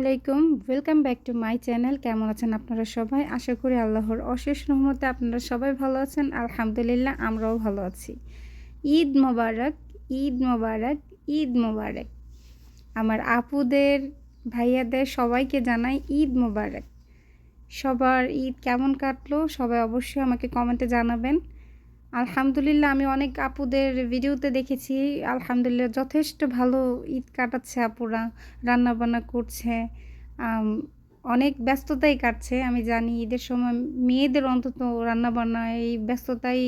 আলাইকুম। Welcome back to my channel কেমন আছেন আপনারা সবাই? আশা করি আল্লাহর অশেষ রহমতে আপনারা সবাই ভালো আছেন। আলহামদুলিল্লাহ, আমরাও ভালো আছি। ঈদ মোবারক ঈদ মোবারক ঈদ মোবারক। আমার আপুদের, ভাইয়াদের সবাইকে জানাই ঈদ মোবারক। সবার ঈদ কেমন কাটলো? সবাই অবশ্যই আমাকে কমেন্টে জানাবেন। আলহামদুলিল্লাহ, আমি অনেক আপুদের ভিডিওতে দেখেছি। আলহামদুলিল্লাহ, যথেষ্ট ভালো ঈদ কাটাচ্ছে আপুরা রান্না বান্না করছে অনেক ব্যস্ততাই কাটছে। আমি জানি ঈদের সময় মেয়েদের অন্তত রান্না বান্না এই ব্যস্ততাই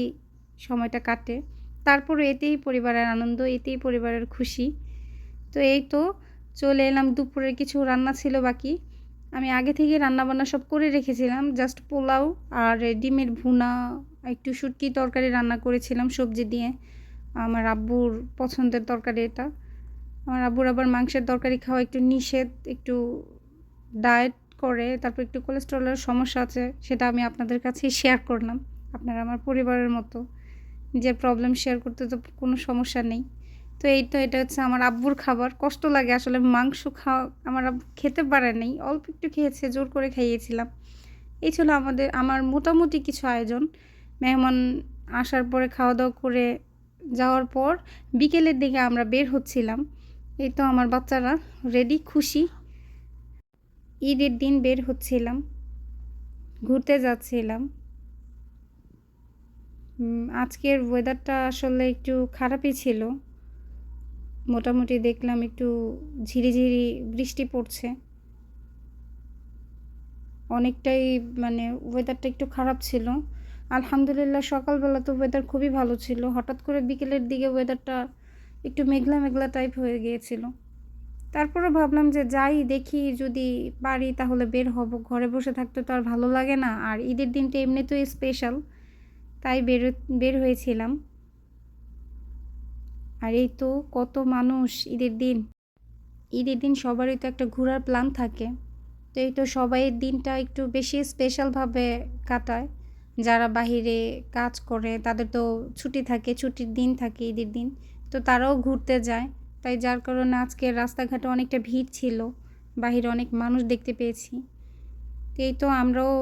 সময়টা কাটে। তারপরে এতেই পরিবারের আনন্দ, এতেই পরিবারের খুশি। তো এই তো, চলে এলাম, দুপুরের কিছু রান্না ছিল বাকি। আমি আগে থেকে রান্না বান্না সব করে রেখেছিলাম, জাস্ট পোলাও আর ডিমের ভুনা একটু শুটকি তরকারি রান্না করেছিলাম সবজি দিয়ে। আমার আব্বুর পছন্দের তরকারি এটা। আমার আব্বুর আবার মাংসের তরকারি খাওয়া একটু নিষেধ, একটু ডায়েট করে, তারপর একটু কোলেস্ট্রলের সমস্যা আছে, সেটা আমি আপনাদের কাছে শেয়ার করলাম। আপনারা আমার পরিবারের মতো নিজের প্রবলেম শেয়ার করতে তো কোনো সমস্যা নেই। তো এই তো এটা হচ্ছে আমার আব্বুর খাবার। কষ্ট লাগে আসলে মাংস খাওয়া, আমার আব্বু খেতে পারে নাই, অল্প একটু খেয়েছে, জোর করে খাইয়েছিলাম। এই ছিল আমাদের, আমার মোটামুটি কিছু আয়োজন। মেহমান আসার পরে খাওয়া দাওয়া করে যাওয়ার পর বিকেলের দিকে আমরা বের হচ্ছিলাম। এই তো আমার বাচ্চারা রেডি খুশি। ঈদের দিন বের হচ্ছিলাম, ঘুরতে যাচ্ছিলাম। আজকের ওয়েদারটা আসলে একটু খারাপই ছিল। মোটামুটি দেখলাম একটু ঝিরিঝিরি বৃষ্টি পড়ছে। অনেকটাই মানে ওয়েদারটা একটু খারাপ ছিল। আলহামদুলিল্লাহ, সকালবেলা তো ওয়েদার খুবই ভালো ছিল। হঠাৎ করে বিকেলের দিকে ওয়েদারটা একটু মেঘলা মেঘলা টাইপ হয়ে গিয়েছিল। তারপরে ভাবলাম যে যাই দেখি, যদি পারি তাহলে বের হব। ঘরে বসে থাকতে তো আর ভালো লাগে না। আর ঈদের দিনটা এমনিতেই স্পেশাল তাই বের বের হয়েছিলাম। আর এই তো কত মানুষ ঈদের দিন। ঈদের দিন সবারই তো একটা ঘোরার প্ল্যান থাকে। তো এই তো সবাই দিনটা একটু বেশি স্পেশালভাবে কাটায়। যারা বাহিরে কাজ করে, তাদের তো ছুটি থাকে, ছুটির দিন থাকে ঈদের দিন, তো তারাও ঘুরতে যায়। তাই যার কারণে আজকে রাস্তাঘাটে অনেকটা ভিড় ছিল, বাহিরে অনেক মানুষ দেখতে পেয়েছি। এই তো আমরাও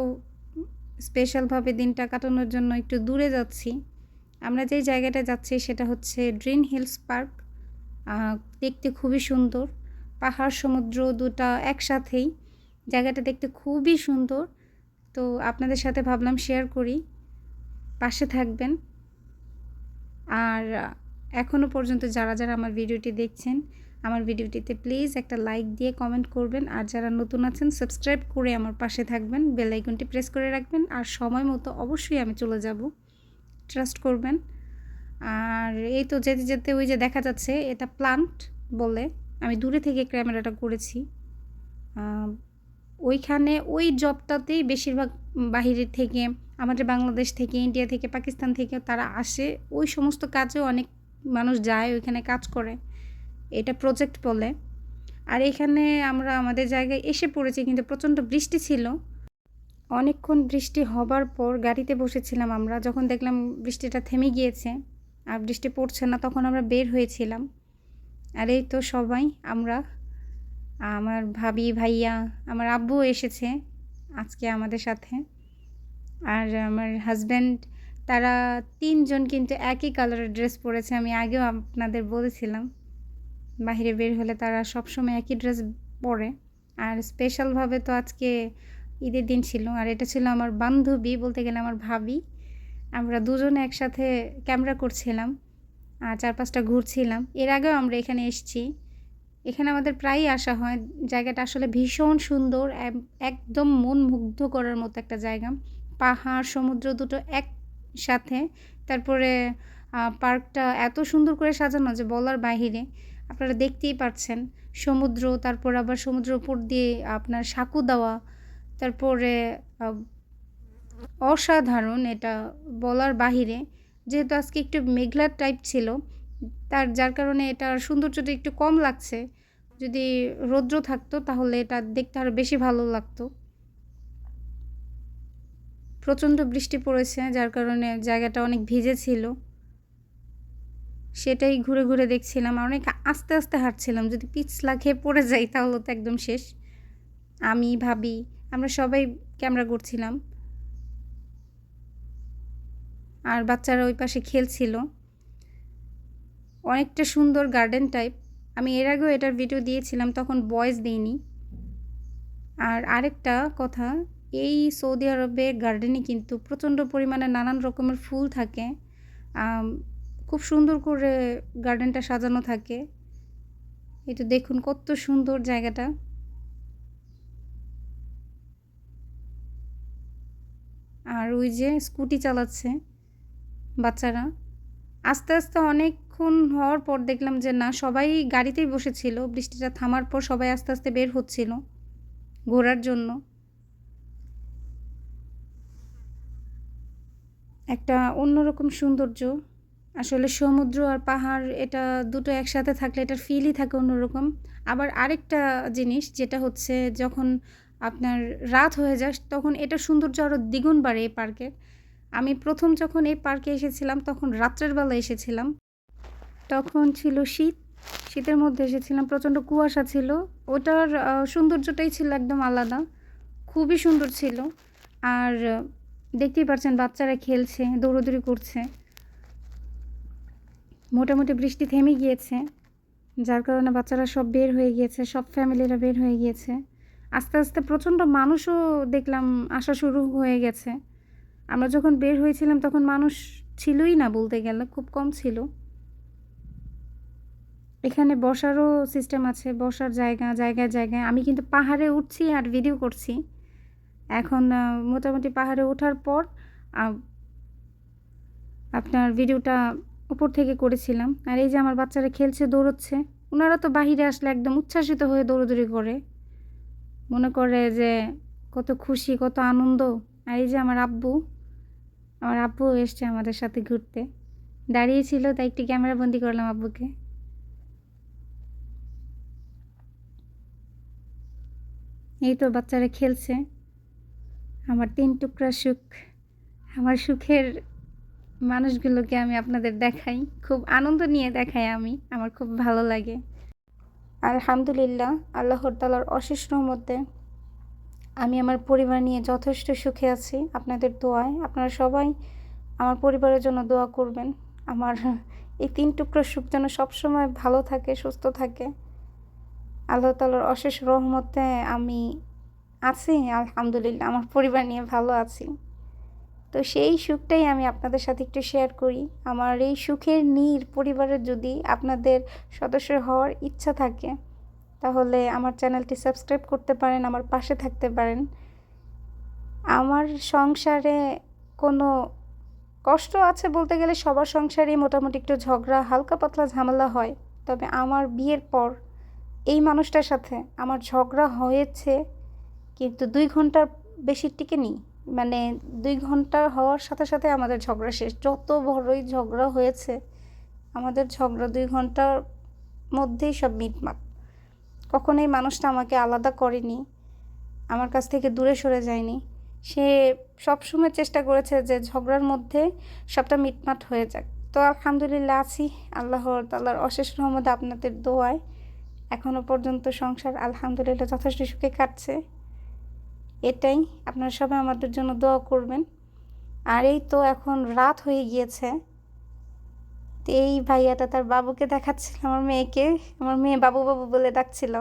স্পেশালভাবে দিনটা কাটানোর জন্য একটু দূরে যাচ্ছি। আমরা যেই জায়গাটা যাচ্ছি সেটা হচ্ছে ড্রিন হিলস পার্ক। দেখতে খুবই সুন্দর। পাহাড়, সমুদ্র দুটা একসাথেই। জায়গাটা দেখতে খুবই সুন্দর। তো আপনাদের সাথে ভাবলাম শেয়ার করি। পাশে থাকবেন। আর এখনও পর্যন্ত যারা যারা আমার ভিডিওটি দেখছেন, আমার ভিডিওটিতে প্লিজ একটা লাইক দিয়ে কমেন্ট করবেন। আর যারা নতুন আছেন সাবস্ক্রাইব করে আমার পাশে থাকবেন। বেল আইকনটি প্রেস করে রাখবেন। আর সময় মতো অবশ্যই আমি চলে যাব। ট্রাস্ট করবেন। আর এই তো যেতে যেতে ওই যে দেখা যাচ্ছে, এটা প্লান্ট বলে। আমি দূরে থেকে ক্যামেরাটা করেছি। ওইখানে ওই জবটাতেই বেশিরভাগ বাহিরের থেকে, আমাদের বাংলাদেশ থেকে ইন্ডিয়া থেকে, পাকিস্তান থেকে তারা আসে। ওই সমস্ত কাজেও অনেক মানুষ যায়, ওইখানে কাজ করে। এটা প্রজেক্ট বলে। আর এখানে আমরা আমাদের জায়গায় এসে পড়েছি, কিন্তু প্রচণ্ড বৃষ্টি ছিল। অনেকক্ষণ বৃষ্টি হবার পর গাড়িতে বসেছিলাম আমরা, যখন দেখলাম বৃষ্টিটা থেমে গিয়েছে আর বৃষ্টি পড়ছে না, তখন আমরা বের হয়েছিলাম। আর এই তো সবাই, আমরা আমার ভাবি, ভাইয়া, আমার আব্বু এসেছে আজকে আমাদের সাথে। আর আমার হাজব্যান্ড তারা তিনজন কিন্তু একই কালারের ড্রেস পরেছে, আমি আগেও আপনাদের বলেছিলাম। বাইরে বের হলে তারা সবসময় একই ড্রেস পরে। আর স্পেশালভাবে তো আজকে ঈদের দিন ছিল, আর এটা ছিল আমার বান্ধবী, বলতে গেলে আমার ভাবি। আমরা দুজনে একসাথে ক্যামেরা করছিলাম, আর চার পাঁচটা ঘুরছিলাম। এর আগেও আমরা এখানে এসেছি। এখানে আমাদের প্রায়ই আসা হয়। জায়গাটা আসলে ভীষণ সুন্দর একদম মন মুগ্ধ করার মতো একটা জায়গা। পাহাড়, সমুদ্র দুটো একসাথে। তারপরে পার্কটা এত সুন্দর করে সাজানো যে বলার বাহিরে আপনারা দেখতেই পাচ্ছেন। সমুদ্র, তারপর আবার সমুদ্রের উপর দিয়ে আপনার সাঁকু দেওয়া। তারপরে অসাধারণ এটা বলার বাহিরে। যেহেতু আজকে একটু মেঘলার টাইপ ছিল তার, যার কারণে এটার সৌন্দর্যটা একটু কম লাগছে। যদি রৌদ্র থাকতো, তাহলে এটা দেখতে আরও বেশি ভালো লাগতো। প্রচণ্ড বৃষ্টি পড়েছে, যার কারণে জায়গাটা অনেক ভিজে ছিল। সেটাই ঘুরে ঘুরে দেখছিলাম, আর অনেক আস্তে আস্তে হাঁটছিলাম। যদি পিছলা খেয়ে পড়ে যাই, তাহলে তো একদম শেষ। আমি, ভাবি, আমরা সবাই ক্যামেরা করছিলাম। আর বাচ্চারা ওই পাশে খেলছিল। অনেকটা সুন্দর গার্ডেন টাইপ আমি এর আগেও এটার ভিডিও দিয়েছিলাম, তখন বয়েস দিইনি আর আরেকটা কথা, এই সৌদি আরবে গার্ডেনে কিন্তু প্রচণ্ড পরিমাণে নানান রকমের ফুল থাকে। খুব সুন্দর করে গার্ডেনটা সাজানো থাকে। এটা দেখুন কত সুন্দর জায়গাটা। আর ওই যে স্কুটি চালাচ্ছে বাচ্চারা। আস্তে আস্তে অনেকক্ষণ হওয়ার পর দেখলাম যে না, সবাই গাড়িতেই বসেছিল। বৃষ্টিটা থামার পর সবাই আস্তে আস্তে বের হচ্ছিল ঘোরার জন্য। একটা অন্যরকম সৌন্দর্য। আসলে সমুদ্র আর পাহাড়, এটা দুটো একসাথে থাকলে এটার ফিলই থাকে অন্যরকম। আবার আরেকটা জিনিস, যেটা হচ্ছে যখন আপনার রাত হয়ে যায়, তখন এটা সৌন্দর্য আরও দ্বিগুণ বাড়ে এই পার্কের আমি প্রথম যখন এই পার্কে এসেছিলাম, তখন রাত্রের বেলা এসেছিলাম। তখন ছিল শীত। শীতের মধ্যে এসেছিলাম, প্রচণ্ড কুয়াশা ছিল। ওটার সৌন্দর্যটাই ছিল একদম আলাদা। খুবই সুন্দর ছিল। আর, দেখতেই পাচ্ছেন বাচ্চারা খেলছে, দৌড়োদৌড়ি করছে। মোটামুটি বৃষ্টি থেমে গিয়েছে, যার কারণে বাচ্চারা সব বের হয়ে গিয়েছে, সব ফ্যামিলিরা বের হয়ে গিয়েছে। আস্তে আস্তে প্রচণ্ড মানুষও দেখলাম আসা শুরু হয়ে গেছে। আমরা যখন বের হয়েছিলাম তখন মানুষ ছিলই না বলতে গেলে, খুব কম ছিল। এখানে বসারও সিস্টেম আছে, বসার জায়গা, জায়গায় জায়গায়। আমি কিন্তু পাহাড়ে উঠছি আর ভিডিও করছি। এখন মোটামুটি পাহাড়ে ওঠার পর আপনার ভিডিওটা উপর থেকে করেছিলাম। আর এই যে আমার বাচ্চারা খেলছে, দৌড়চ্ছে ওনারা তো বাহিরে আসলে একদম উচ্ছ্বাসিত হয়ে দৌড়দৌড়ি করে। মনে করে যে কত খুশি, কত আনন্দ। আর এই যে আমার আব্বু আমার আব্বু এসছে আমাদের সাথে ঘুরতে। দাঁড়িয়েছিল তাই একটি ক্যামেরা বন্দি করলাম আব্বুকে। এই তো বাচ্চারা খেলছে। আমার তিন টুকরা সুখ। আমার সুখের মানুষগুলোকে আমি আপনাদের দেখাই। খুব আনন্দ নিয়ে দেখাই আমি। আমার খুব ভালো লাগে। আলহামদুলিল্লাহ, আল্লাহর তালার অশেষ রহমতে আমি আমার পরিবার নিয়ে যথেষ্ট সুখে আছি। আপনাদের দোয়ায় আপনারা সবাই আমার পরিবারের জন্য দোয়া করবেন। আমার এই তিন টুকরো সুখ যেন সবসময় ভালো থাকে, সুস্থ থাকে। আল্লাহ তালার অশেষ রহমতে আমি আছি, আলহামদুলিল্লাহ, আমার পরিবার নিয়ে ভালো আছি। তো সেই সুখটাই আমি আপনাদের সাথে একটু শেয়ার করি। আমার এই সুখের নীর পরিবারের যদি আপনাদের সদস্য হওয়ার ইচ্ছা থাকে, তাহলে আমার চ্যানেলটি সাবস্ক্রাইব করতে পারেন, আমার পাশে থাকতে পারেন। আমার সংসারে কোনো কষ্ট আছে বলতে গেলে সবার সংসারেই মোটামুটি একটু ঝগড়া, হালকা পাতলা ঝামেলা হয়। তবে আমার বিয়ের পর এই মানুষটার সাথে আমার ঝগড়া হয়েছে, কিন্তু দুই ঘণ্টার বেশি টিকে নিই মানে দুই ঘণ্টা হওয়ার সাথে সাথে আমাদের ঝগড়া শেষ। যত বড়ই ঝগড়া হয়েছে, আমাদের ঝগড়া দুই ঘণ্টার মধ্যেই সব মিটমাট। কখনোই মানুষটা আমাকে আলাদা করেনি, আমার কাছ থেকে দূরে সরে যায়নি। সে সবসময় চেষ্টা করেছে যে ঝগড়ার মধ্যে সবটা মিটমাট হয়ে যাক। তো আলহামদুলিল্লাহ আছি। আল্লাহর তাল্লার অশেষ রহমদ আপনাদের দোয়ায় এখনও পর্যন্ত সংসার আলহামদুলিল্লাহ যথেষ্ট সুখে কাটছে। এটাই আপনারা সবাই আমাদের জন্য দোয়া করবেন। আর এই তো এখন রাত হয়ে গিয়েছে। তো এই ভাইয়াটা তার বাবুকে দেখাচ্ছিল, আমার মেয়েকে। আমার মেয়ে বাবু বাবু বলে ডাকছিল।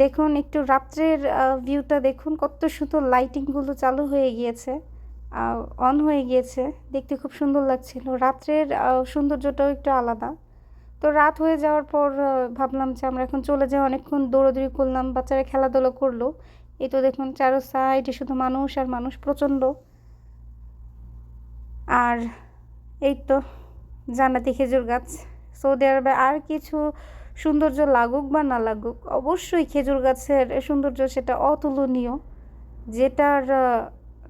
দেখুন, একটু রাত্রের ভিউটা দেখুন, কত সুন্দর লাইটিংগুলো চালু হয়ে গিয়েছে। অন হয়ে গিয়েছে। দেখতে খুব সুন্দর লাগছিল। রাত্রের সৌন্দর্যটাও একটু আলাদা। তো রাত হয়ে যাওয়ার পর ভাবলাম যে আমরা এখন চলে যাই। অনেকক্ষণ দৌড়াদৌড়ি করলাম, বাচ্চারা খেলাধুলা করল। এই তো দেখুন চারো সাইডে শুধু মানুষ আর মানুষ প্রচণ্ড। আর এই তো জান্নাতি খেজুর গাছ। সৌদি আরবে আর কিছু সৌন্দর্য লাগুক বা না লাগুক, অবশ্যই খেজুর গাছের সৌন্দর্য সেটা অতুলনীয়। যেটার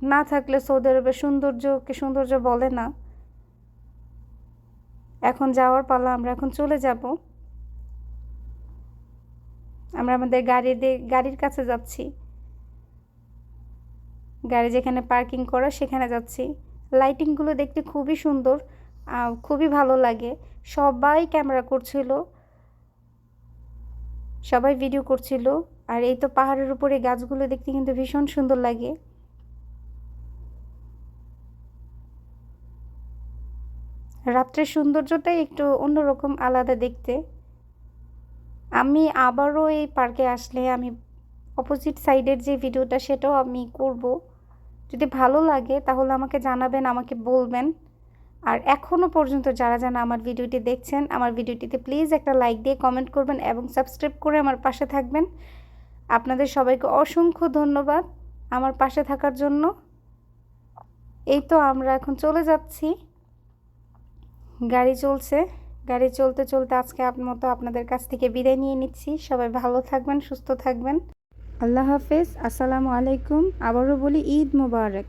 না থাকলে সৌদি আরবের সৌন্দর্যকে সৌন্দর্য বলে না? এখন যাওয়ার পালা, আমরা এখন চলে যাব। আমরা আমাদের গাড়ি গাড়ির কাছে যাচ্ছি। গাড়ি যেখানে পার্কিং করা, সেখানে যাচ্ছি। লাইটিংগুলো দেখতে খুবই সুন্দর খুবই ভালো লাগে। সবাই ক্যামেরা করছিল। সবাই ভিডিও করছিল। আর এই তো পাহাড়ের উপরে গাছগুলো দেখতে কিন্তু ভীষণ সুন্দর লাগে। রাত্রের সৌন্দর্যটাই একটু অন্যরকম, আলাদা দেখতে। আমি আবারও এই পার্কে আসলে আমি অপোজিট সাইডের যে ভিডিওটা সেটাও আমি করব। যদি ভালো লাগে, তাহলে আমাকে জানাবেন, আমাকে বলবেন। আর এখনও পর্যন্ত যারা যারা আমার ভিডিওটি দেখছেন, আমার ভিডিওটিতে প্লিজ একটা লাইক দিয়ে কমেন্ট করবেন এবং সাবস্ক্রাইব করে আমার পাশে থাকবেন। আপনাদের সবাইকে অসংখ্য ধন্যবাদ আমার পাশে থাকার জন্য। এই তো আমরা এখন চলে যাচ্ছি। গাড়ি চলছে। গাড়ি চলতে চলতে আজকে আপনার মতো আপনাদের কাছ থেকে বিদায় নিয়ে নিচ্ছি। সবাই ভালো থাকবেন, সুস্থ থাকবেন। আল্লাহ হাফেজ। আসসালামু আলাইকুম। আবারও বলি ঈদ মোবারক।